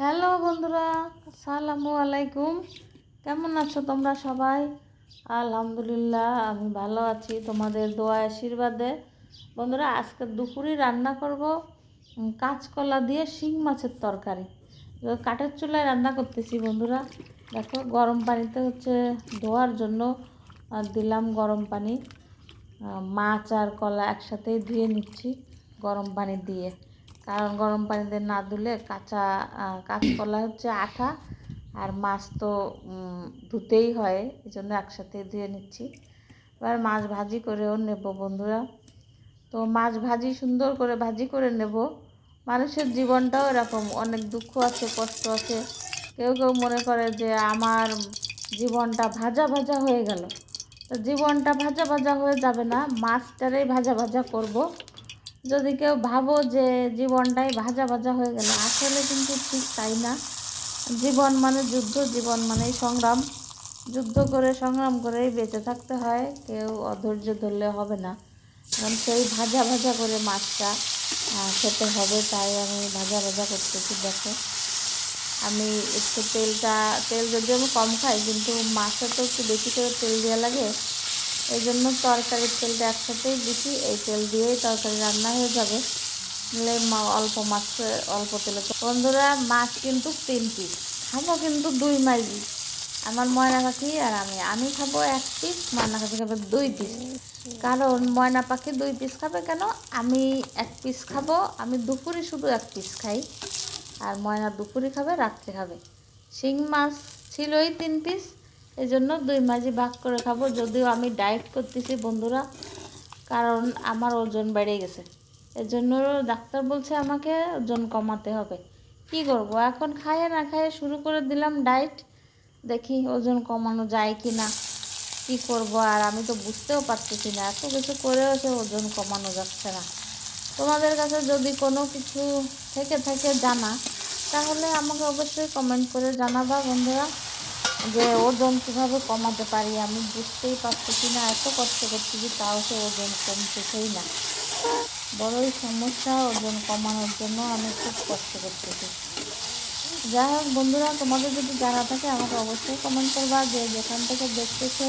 Hello বন্ধুরা সালামু আলাইকুম। কেমন আছো তোমরা সবাই? আলহামদুলিল্লাহ, আমি ভালো আছি তোমাদের দোয়া আশীর্বাদে। বন্ধুরা, আজকে দুপুরে রান্না করব কাঁচকলা দিয়ে শিং মাছের তরকারি। কাঠের চুলায় রান্না করতেছি বন্ধুরা। দেখো, গরম পানিতে হচ্ছে ধোয়ার জন্য দিলাম গরম পানি। মাছ আর কলা একসাথেই ধুয়ে নিচ্ছি গরম পানি দিয়ে। কারণ গরম পানিতে না ধুলে কাঁচা কাঁচকলা হচ্ছে আঠা আর মাছ তো ধুতেই হয় এই জন্য একসাথে ধুয়ে নিচ্ছি। এবার মাছ ভাজি করেও নেব বন্ধুরা। তো মাছ ভাজি সুন্দর করে ভাজি করে নেব। মানুষের জীবনটাও এরকম, অনেক দুঃখ আছে, কষ্ট আছে। কেউ কেউ মনে করে যে আমার জীবনটা ভাজা ভাজা হয়ে গেল। তো জীবনটা ভাজা ভাজা হয়ে যাবে না, মাছটারেই ভাজা ভাজা করব। যদি কেউ ভাবো যে জীবনটাই ভাজা ভাজা হয়ে গেল, আসলে কিন্তু ঠিক তাই না? জীবন মানে যুদ্ধ, জীবন মানেই সংগ্রাম। যুদ্ধ করে, সংগ্রাম করেই বেঁচে থাকতে হয়, কেউ অধৈর্য ধরলে হবে না। কারণ সেই ভাজা ভাজা করে মাছটা খেতে হবে, তাই আমি ভাজা ভাজা করতেছি, দেখো। আমি একটু তেলটা, তেল যদিও আমি কম খাই, কিন্তু মাছে তো একটু বেশি করে তেল দেওয়া লাগে এই জন্য তরকারির তেলটা একসাথেই দিচ্ছি এই তেল দিয়েই তরকারি রান্না হয়ে যাবে। অল্প মাছ অল্প তেলে বন্ধুরা, মাছ কিন্তু তিন পিস খাব কিন্তু দুই মাইজি আমার ময়না পাখি আর আমি। আমি খাব এক পিস ময়না পাখি খাবে দুই পিস কারণ ময়না পাখি দুই পিস খাবে কেন? আমি এক পিস খাব, আমি দুপুরে শুধু এক পিস খাই। আর ময়না দুপুরে খাবে, রাত্রে খাবে। শিং মাছ ছিলই তিন পিস এই জন্য দুই মাঝি ভাগ করে খাব। যদিও আমি ডায়েট করতেছি বন্ধুরা, কারণ আমার ওজন বেড়ে গেছে। এর জন্য ডাক্তার বলছে আমাকে ওজন কমাতে হবে। কি করব? এখন খাইয়ে না খাইয়ে শুরু করে দিলাম ডায়েট দেখি ওজন কমানো যায় কি না কী করব? আর আমি তো বুঝতেও পারতেছি না, এত কিছু করেও সে ওজন কমানো যাচ্ছে না। তোমাদের কাছে যদি কোনো কিছু থেকে থাকে জানা, তাহলে আমাকে অবশ্যই কমেন্ট করে জানাবা বন্ধুরা। যে ওজন কীভাবে কমাতে পারি আমি বুঝতেই পারতেছি না, এত কষ্ট করতেছি তাও সে ওজন কমতেছেই না। বড়ই সমস্যা ওজন কমানোর জন্য আমি খুব কষ্ট করতেছি। যাই হোক বন্ধুরা, তোমাদের যদি জানা থাকে আমাকে অবশ্যই কমেন্ট করবা। যে যেখান থেকে দেখতেছে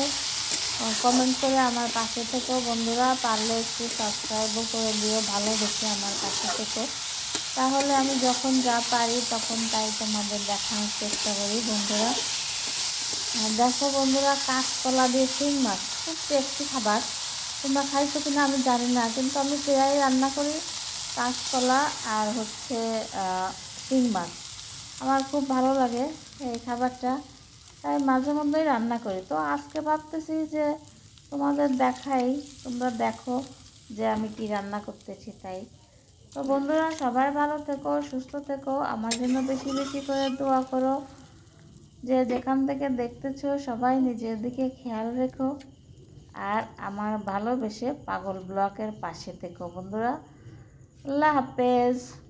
কমেন্ট করে আমার পাশে থেকেও বন্ধুরা। পারলে একটু সাবস্ক্রাইবও করে দিও, ভালো দেখে আমার পাশে থেকে। তাহলে আমি যখন যা পারি তখন তাই তোমাদের দেখানোর চেষ্টা করি বন্ধুরা। দেখো বন্ধুরা, কাঁচকলা দিয়ে শিং মাছ, খুব টেস্টি খাবার। তোমরা খাইছো কিনা আমি জানি না, কিন্তু আমি প্রায় রান্না করি কাঁচকলা আর হচ্ছে শিং মাছ। আমার খুব ভালো লাগে এই খাবারটা, তাই মাঝে মধ্যেই রান্না করি। তো আজকে ভাবতেছি যে তোমাদের দেখাই, তোমরা দেখো যে আমি কি রান্না করতেছি তাই। তো বন্ধুরা, সবাই ভালো থেকো, সুস্থ থেকো, আমার জন্য বেশি বেশি করে দোয়া করো। যে যেখান থেকে দেখতেছো, সবাই নিজের দিকে খেয়াল রেখো। আর আমার ভালোবেসে পাগল ব্লকের পাশে থেকো, বন্ধুরা। আল্লাহ হাফেজ।